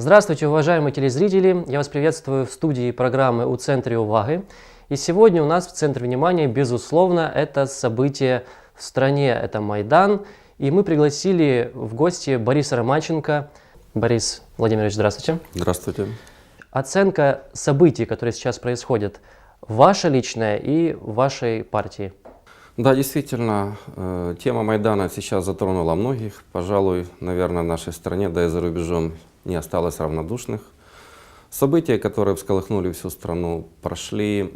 Здравствуйте, уважаемые телезрители! Я вас приветствую в студии программы «У центре Уваги». И сегодня у нас в центре внимания, безусловно, это событие в стране, это Майдан. И мы пригласили в гости Бориса Романченко. Борис Владимирович, здравствуйте. Здравствуйте. Оценка событий, которые сейчас происходят, ваша личная и вашей партии. Да, действительно, э, тема Майдана сейчас затронула многих. Пожалуй, наверное, в нашей стране, да и за рубежом не осталось равнодушных. События, которые всколыхнули всю страну, прошли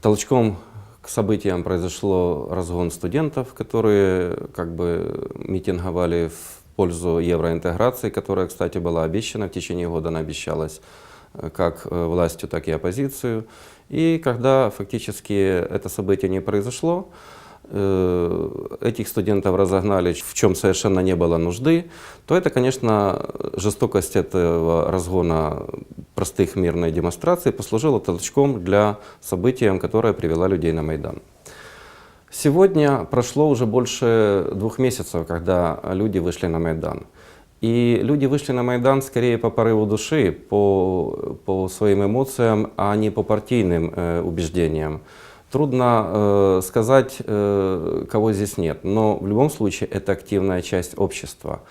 толчком к событиям произошло разгон студентов, которые как бы митинговали в пользу евроинтеграции, которая, кстати, была обещана в течение года, она обещалась э, как э, властью, так и оппозицию. И когда фактически это событие не произошло, этих студентов разогнали, в чем совершенно не было нужды, то это, конечно, жестокость этого разгона простых мирной демонстраций послужила толчком для события, которое привело людей на Майдан. Сегодня прошло уже больше двух месяцев, когда люди вышли на Майдан. И люди вышли на Майдан скорее по порыву души, по, по своим эмоциям, а не по партийным э, убеждениям. Трудно э, сказать, э, кого здесь нет, но в любом случае это активная часть общества.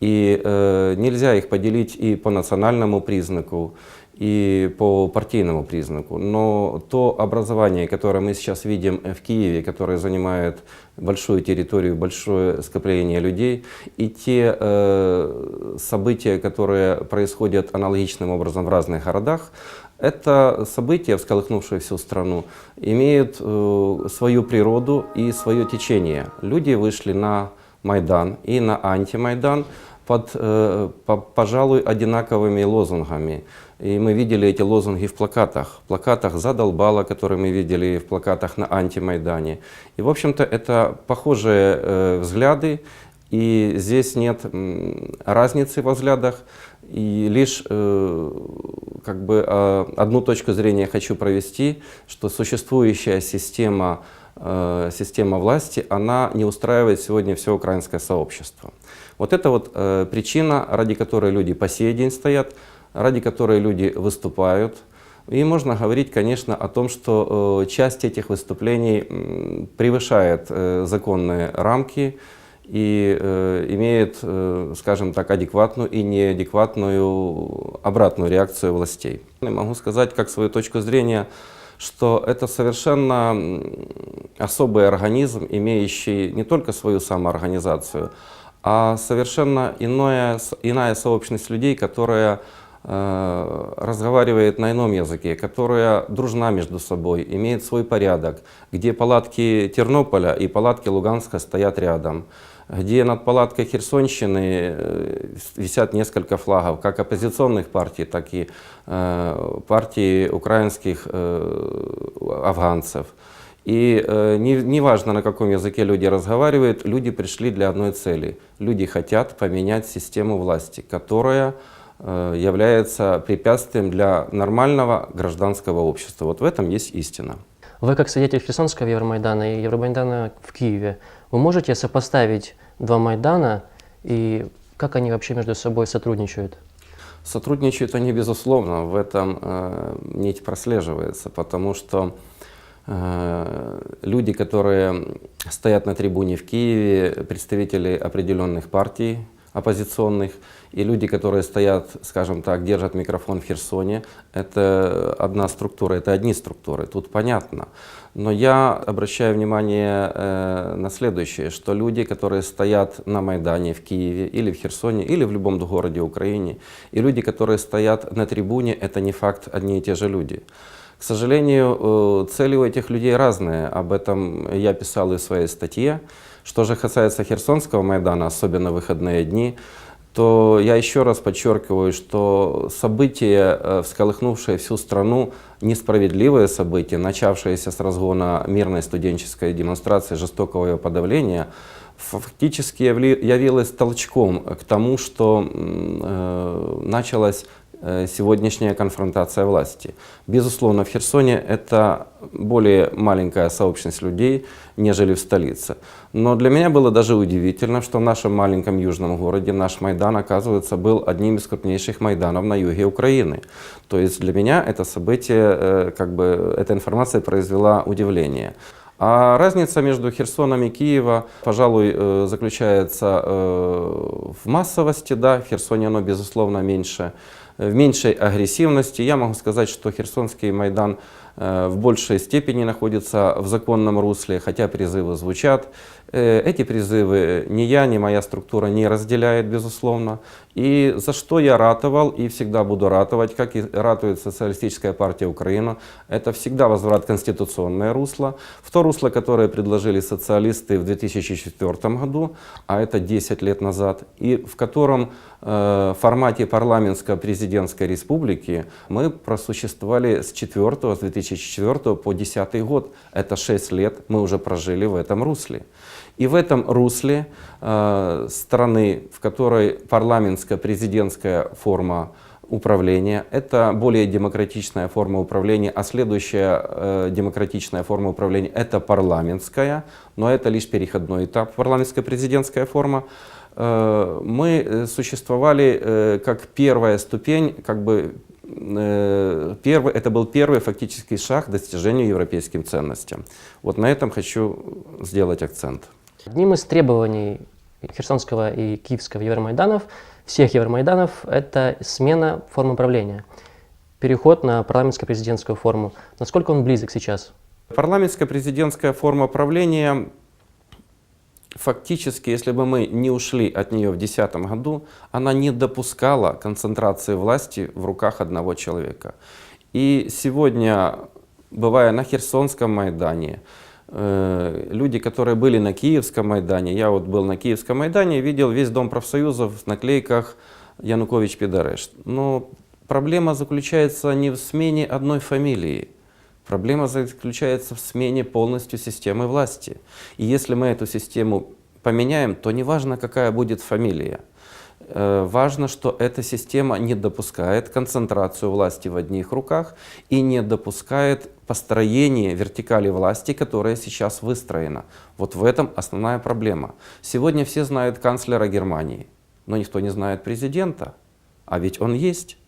И э, нельзя их поделить и по национальному признаку, и по партийному признаку. Но то образование, которое мы сейчас видим в Киеве, которое занимает большую территорию, большое скопление людей, и те э, события, которые происходят аналогичным образом в разных городах, это события, всколыхнувшие всю страну, имеют э, свою природу и свое течение. Люди вышли на Майдан и на антимайдан под, э, по, пожалуй, одинаковыми лозунгами. И мы видели эти лозунги в плакатах. В плакатах «Задолбало», которые мы видели в плакатах на антимайдане. И, в общем-то, это похожие э, взгляды, и здесь нет разницы во взглядах. И лишь э, как бы э, одну точку зрения хочу провести, что существующая система, система власти, она не устраивает сегодня все украинское сообщество. Вот это вот э, причина, ради которой люди по сей день стоят, ради которой люди выступают. И можно говорить, конечно, о том, что э, часть этих выступлений э, превышает э, законные рамки, и э, имеет, э, скажем так, адекватную и неадекватную обратную реакцию властей. Я могу сказать, как свою точку зрения, что это совершенно особый организм, имеющий не только свою самоорганизацию, а совершенно иное, иная сообщность людей, которая э, разговаривает на ином языке, которая дружна между собой, имеет свой порядок, где палатки Тернополя и палатки Луганска стоят рядом, где над палаткой Херсонщины э, висят несколько флагов, как оппозиционных партий, так и э, партий украинских э, афганцев. И э, не, не важно, на каком языке люди разговаривают, люди пришли для одной цели. Люди хотят поменять систему власти, которая э, является препятствием для нормального гражданского общества. Вот в этом есть истина. Вы, как свидетель Херсонского Евромайдана и Евромайдана в Киеве, вы можете сопоставить два Майдана и как они вообще между собой сотрудничают? Сотрудничают они, безусловно, в этом э, нить прослеживается, потому что люди, которые стоят на трибуне в Киеве, представители определенных партий, оппозиционных, и люди, которые стоят, скажем так, держат микрофон в Херсоне, это одна структура, это одни структуры, тут понятно. Но я обращаю внимание э, на следующее, что люди, которые стоят на Майдане в Киеве или в Херсоне, или в любом городе Украины, и люди, которые стоят на трибуне, это не факт одни и те же люди. К сожалению, э, цели у этих людей разные. Об этом я писал и в своей статье. Что же касается Херсонского Майдана, особенно выходные дни, то я еще раз подчеркиваю, что события, э, всколыхнувшие всю страну, несправедливые события, начавшиеся с разгона мирной студенческой демонстрации, жестокого ее подавления, фактически явилось толчком к тому, что э, началась э, сегодняшняя конфронтация власти. Безусловно, в Херсоне это более маленькая сообщность людей, нежели в столице. Но для меня было даже удивительно, что в нашем маленьком южном городе наш Майдан, оказывается, был одним из крупнейших Майданов на юге Украины. То есть для меня это событие, э, как бы, эта информация произвела удивление. А разница между Херсоном и Киевом, пожалуй, э, заключается э, в массовости. Да, в Херсоне оно, безусловно, меньше, в меньшей агрессивности. Я могу сказать, что Херсонский Майдан в большей степени находится в законном русле, хотя призывы звучат. Э, эти призывы ни я, ни моя структура не разделяет, безусловно. И за что я ратовал и всегда буду ратовать, как и ратует Социалистическая партия Украины, это всегда возврат конституционное русло, в то русло, которое предложили социалисты в 2004 году, а это 10 лет назад, и в котором э, формате парламентско-президентской республики мы просуществовали с 4 с 2004 по 2010 год. Это 6 лет мы уже прожили в этом русле. И в этом русле э, страны, в которой парламентская президентская форма управления, это более демократичная форма управления, а следующая э, демократичная форма управления это парламентская, но это лишь переходной этап, парламентская президентская форма. Э, мы существовали э, как первая ступень, как бы э, первый, это был первый фактический шаг к достижению европейским ценностям. Вот на этом хочу сделать акцент. Одним из требований Херсонского и Киевского Евромайданов, всех Евромайданов, это смена формы управления, переход на парламентско-президентскую форму. Насколько он близок сейчас? Парламентская президентская форма правления, фактически, если бы мы не ушли от нее в 2010 году, она не допускала концентрации власти в руках одного человека. И сегодня, бывая на Херсонском Майдане, Э, люди, которые были на Киевском Майдане, я вот был на Киевском Майдане, видел весь дом профсоюзов в наклейках Янукович Пидореш. Но проблема заключается не в смене одной фамилии. Проблема заключается в смене полностью системы власти. И если мы эту систему поменяем, то неважно, какая будет фамилия. Э, важно, что эта система не допускает концентрацию власти в одних руках и не допускает построение вертикали власти, которая сейчас выстроена. Вот в этом основная проблема. Сегодня все знают канцлера Германии, но никто не знает президента. А ведь он есть,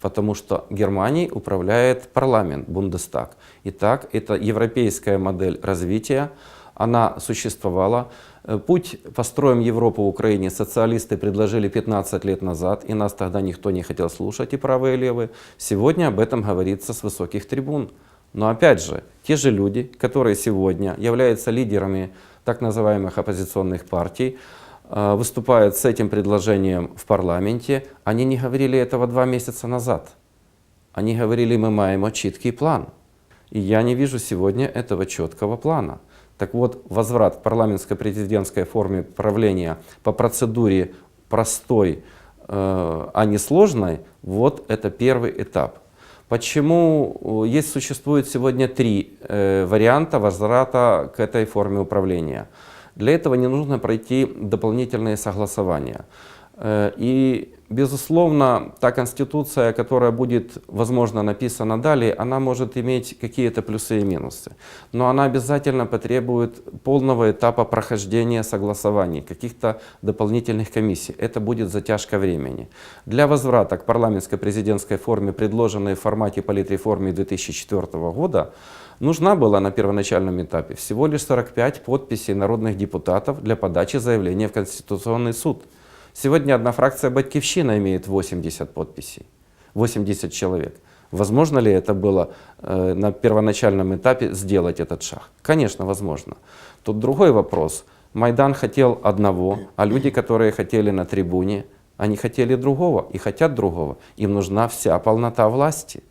потому что Германией управляет парламент, Бундестаг. Итак, это европейская модель развития, она существовала. Э, путь «Построим Европу в Украине» социалисты предложили 15 лет назад, и нас тогда никто не хотел слушать, и правые, и левые. Сегодня об этом говорится с высоких трибун. Но опять же, те же люди, которые сегодня являются лидерами так называемых оппозиционных партий, выступают с этим предложением в парламенте, они не говорили этого два месяца назад. Они говорили, мы маем чіткий план. И я не вижу сегодня этого четкого плана. Так вот, возврат к парламентско-президентской форме правления по процедуре простой, э, а не сложной, вот это первый этап. Почему э, есть, существует сегодня три э, варианта возврата к этой форме управления? Для этого не нужно пройти дополнительные согласования. Э, и Безусловно, та конституция, которая будет, возможно, написана далее, она может иметь какие-то плюсы и минусы. Но она обязательно потребует полного этапа прохождения согласований, каких-то дополнительных комиссий. Это будет затяжка времени. Для возврата к парламентско-президентской форме, предложенной в формате политреформы 2004 года, нужна была на первоначальном этапе всего лишь 45 подписей народных депутатов для подачи заявления в Конституционный суд – Сегодня одна фракция «Батькивщина» имеет 80 подписей, 80 человек. Возможно ли это было э, на первоначальном этапе сделать этот шаг? Конечно, возможно. Тут другой вопрос. Майдан хотел одного, а люди, которые хотели на трибуне, они хотели другого и хотят другого. Им нужна вся полнота власти.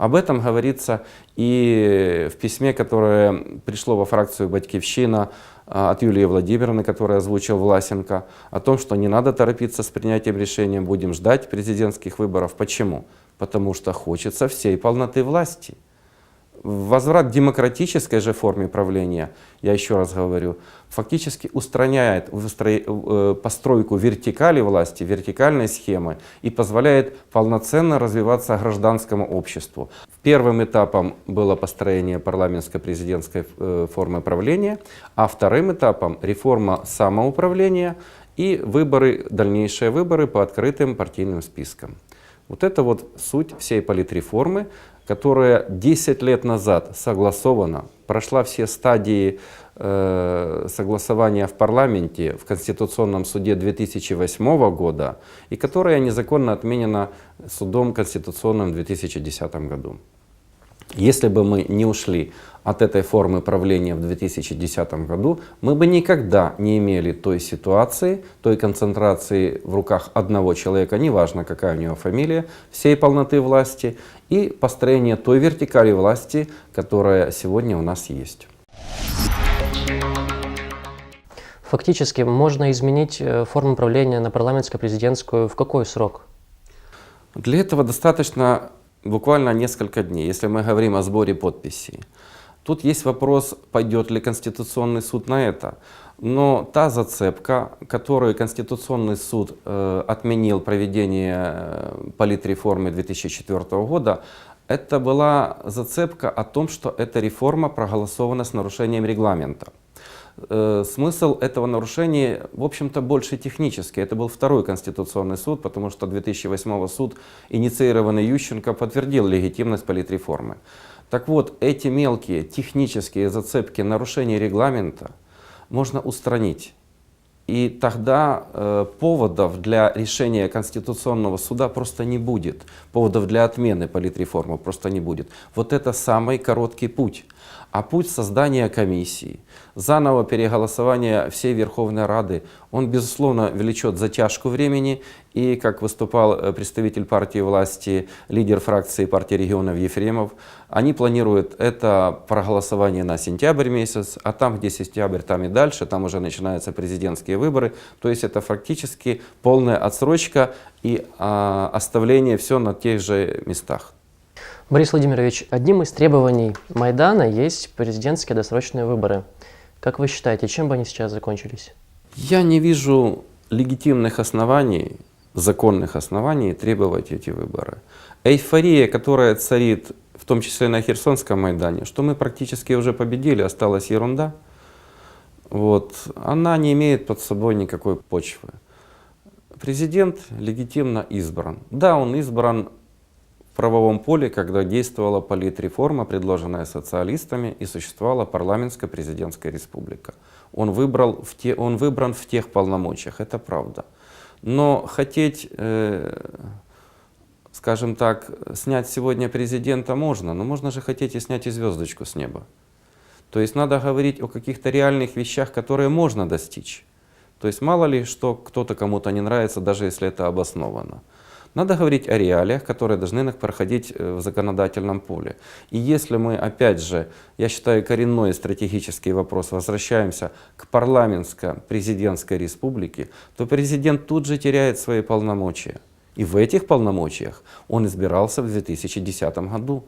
Об этом говорится и в письме, которое пришло во фракцию «Батькивщина» а, от Юлии Владимировны, которая озвучил Власенко, о том, что не надо торопиться с принятием решения, будем ждать президентских выборов. Почему? Потому что хочется всей полноты власти. Возврат к демократической же форме правления, я еще раз говорю, фактически устраняет э, постройку вертикали власти, вертикальной схемы и позволяет полноценно развиваться гражданскому обществу. Первым этапом было построение парламентско-президентской э, формы правления, а вторым этапом реформа самоуправления и выборы, дальнейшие выборы по открытым партийным спискам. Вот это вот суть всей политреформы, которая 10 лет назад согласована, прошла все стадии э, согласования в парламенте, в Конституционном суде 2008 года, и которая незаконно отменена судом Конституционным в 2010 году. Если бы мы не ушли от этой формы правления в 2010 году, мы бы никогда не имели той ситуации, той концентрации в руках одного человека, неважно какая у него фамилия, всей полноты власти и построения той вертикали власти, которая сегодня у нас есть. Фактически можно изменить э, форму правления на парламентско-президентскую в какой срок? Для этого достаточно буквально несколько дней, если мы говорим о сборе подписей. Тут есть вопрос, пойдет ли Конституционный суд на это. Но та зацепка, которую Конституционный суд э, отменил проведение э, политреформы 2004 года, это была зацепка о том, что эта реформа проголосована с нарушением регламента. Э, смысл этого нарушения, в общем-то, больше технический. Это был второй Конституционный суд, потому что 2008 суд, инициированный Ющенко, подтвердил легитимность политреформы. Так вот, эти мелкие технические зацепки нарушения регламента можно устранить. И тогда э, поводов для решения Конституционного суда просто не будет. Поводов для отмены политреформы просто не будет. Вот это самый короткий путь. А путь создания комиссии, заново переголосования всей Верховной Рады, он, безусловно, влечет затяжку времени. И, как выступал э, представитель партии власти, лидер фракции партии регионов Ефремов, они планируют это проголосование на сентябрь месяц, а там, где сентябрь, там и дальше, там уже начинаются президентские выборы. То есть это фактически полная отсрочка и а, оставление все на тех же местах. Борис Владимирович, одним из требований Майдана есть президентские досрочные выборы. Как вы считаете, чем бы они сейчас закончились? Я не вижу легитимных оснований, законных оснований требовать эти выборы. Эйфория, которая царит в том числе на Херсонском Майдане, что мы практически уже победили, осталась ерунда, вот, она не имеет под собой никакой почвы. Президент легитимно избран. Да, он избран правовом поле, когда действовала политреформа, предложенная социалистами, и существовала парламентско-президентская республика. Он, выбрал в те, он выбран в тех полномочиях, это правда. Но хотеть, э, скажем так, снять сегодня президента можно, но можно же хотеть и снять и звездочку с неба. То есть надо говорить о каких-то реальных вещах, которые можно достичь. То есть мало ли, что кто-то кому-то не нравится, даже если это обосновано. Надо говорить о реалиях, которые должны проходить э, в законодательном поле. И если мы, опять же, я считаю, коренной стратегический вопрос, возвращаемся к парламентско-президентской республике, то президент тут же теряет свои полномочия. И в этих полномочиях он избирался в 2010 году.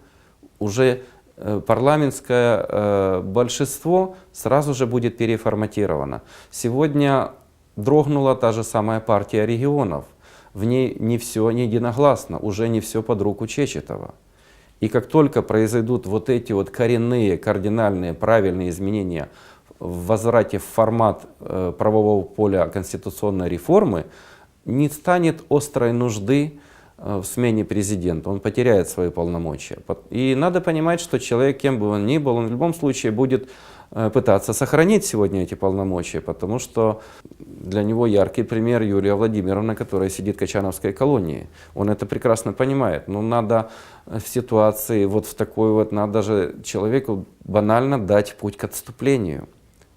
Уже э, парламентское э, большинство сразу же будет переформатировано. Сегодня дрогнула та же самая партия регионов – в ней не все не единогласно, уже не все под руку Чечетова. И как только произойдут вот эти вот коренные, кардинальные, правильные изменения в возврате в формат э, правового поля конституционной реформы, не станет острой нужды э, в смене президента, он потеряет свои полномочия. И надо понимать, что человек, кем бы он ни был, он в любом случае будет пытаться сохранить сегодня эти полномочия, потому что для него яркий пример Юлия Владимировна, которая сидит в Качановской колонии. Он это прекрасно понимает. Но надо в ситуации вот в такой вот, надо же человеку банально дать путь к отступлению.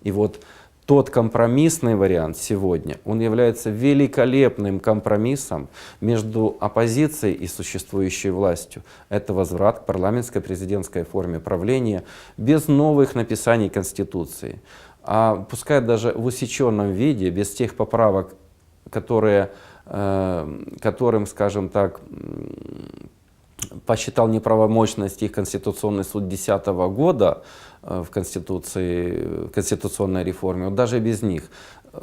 И вот тот компромиссный вариант сегодня, он является великолепным компромиссом между оппозицией и существующей властью. Это возврат к парламентско-президентской форме правления без новых написаний Конституции. А пускай даже в усеченном виде, без тех поправок, которые, э, которым, скажем так, посчитал неправомощность их Конституционный суд 2010 года э, в Конституции, в конституционной реформе, вот даже без них,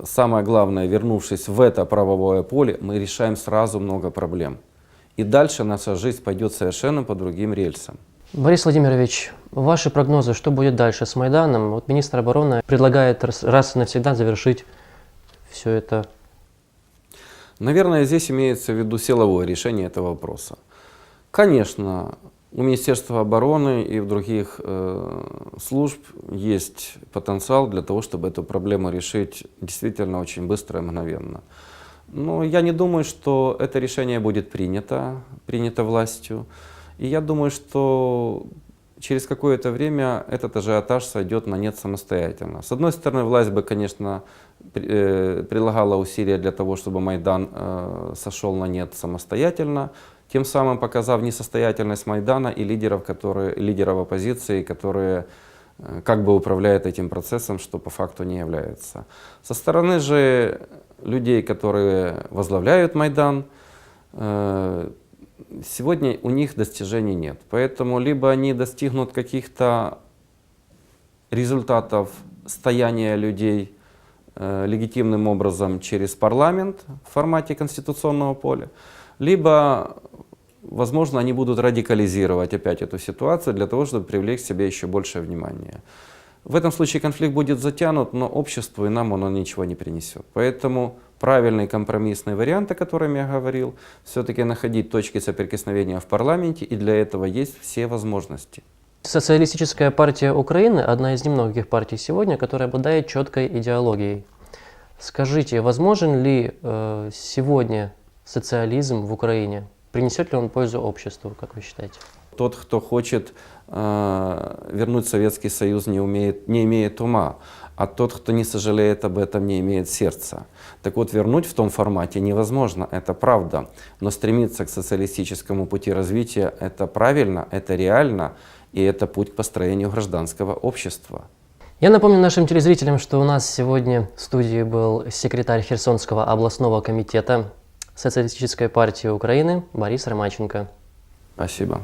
самое главное, вернувшись в это правовое поле, мы решаем сразу много проблем. И дальше наша жизнь пойдет совершенно по другим рельсам. Борис Владимирович, ваши прогнозы, что будет дальше с Майданом? Вот министр обороны предлагает раз и навсегда завершить все это. Наверное, здесь имеется в виду силовое решение этого вопроса. Конечно, у Министерства обороны и в других э, служб есть потенциал для того, чтобы эту проблему решить действительно очень быстро и мгновенно. Но я не думаю, что это решение будет принято, принято властью. И я думаю, что через какое-то время этот ажиотаж сойдет на нет самостоятельно. С одной стороны, власть бы, конечно, при- э, усилия для того, чтобы Майдан э, сошел на нет самостоятельно, тем самым показав несостоятельность Майдана и лидеров, которые, лидеров оппозиции, которые э, как бы управляют этим процессом, что по факту не является. Со стороны же людей, которые возглавляют Майдан, э, сегодня у них достижений нет. Поэтому либо они достигнут каких-то результатов стояния людей э, легитимным образом через парламент в формате конституционного поля, либо, возможно, они будут радикализировать опять эту ситуацию для того, чтобы привлечь к себе еще большее внимание. В этом случае конфликт будет затянут, но обществу и нам он ничего не принесет. Поэтому правильный компромиссный вариант, о котором я говорил, все-таки находить точки соприкосновения в парламенте, и для этого есть все возможности. Социалистическая партия Украины – одна из немногих партий сегодня, которая обладает четкой идеологией. Скажите, возможен ли э, сегодня социализм в Украине? Принесет ли он пользу обществу, как вы считаете? Тот, кто хочет э, вернуть Советский Союз, не, умеет, не имеет ума, а тот, кто не сожалеет об этом, не имеет сердца. Так вот, вернуть в том формате невозможно, это правда. Но стремиться к социалистическому пути развития – это правильно, это реально, и это путь к построению гражданского общества. Я напомню нашим телезрителям, что у нас сегодня в студии был секретарь Херсонского областного комитета Социалистической партии Украины Борис Ромаченко. Спасибо.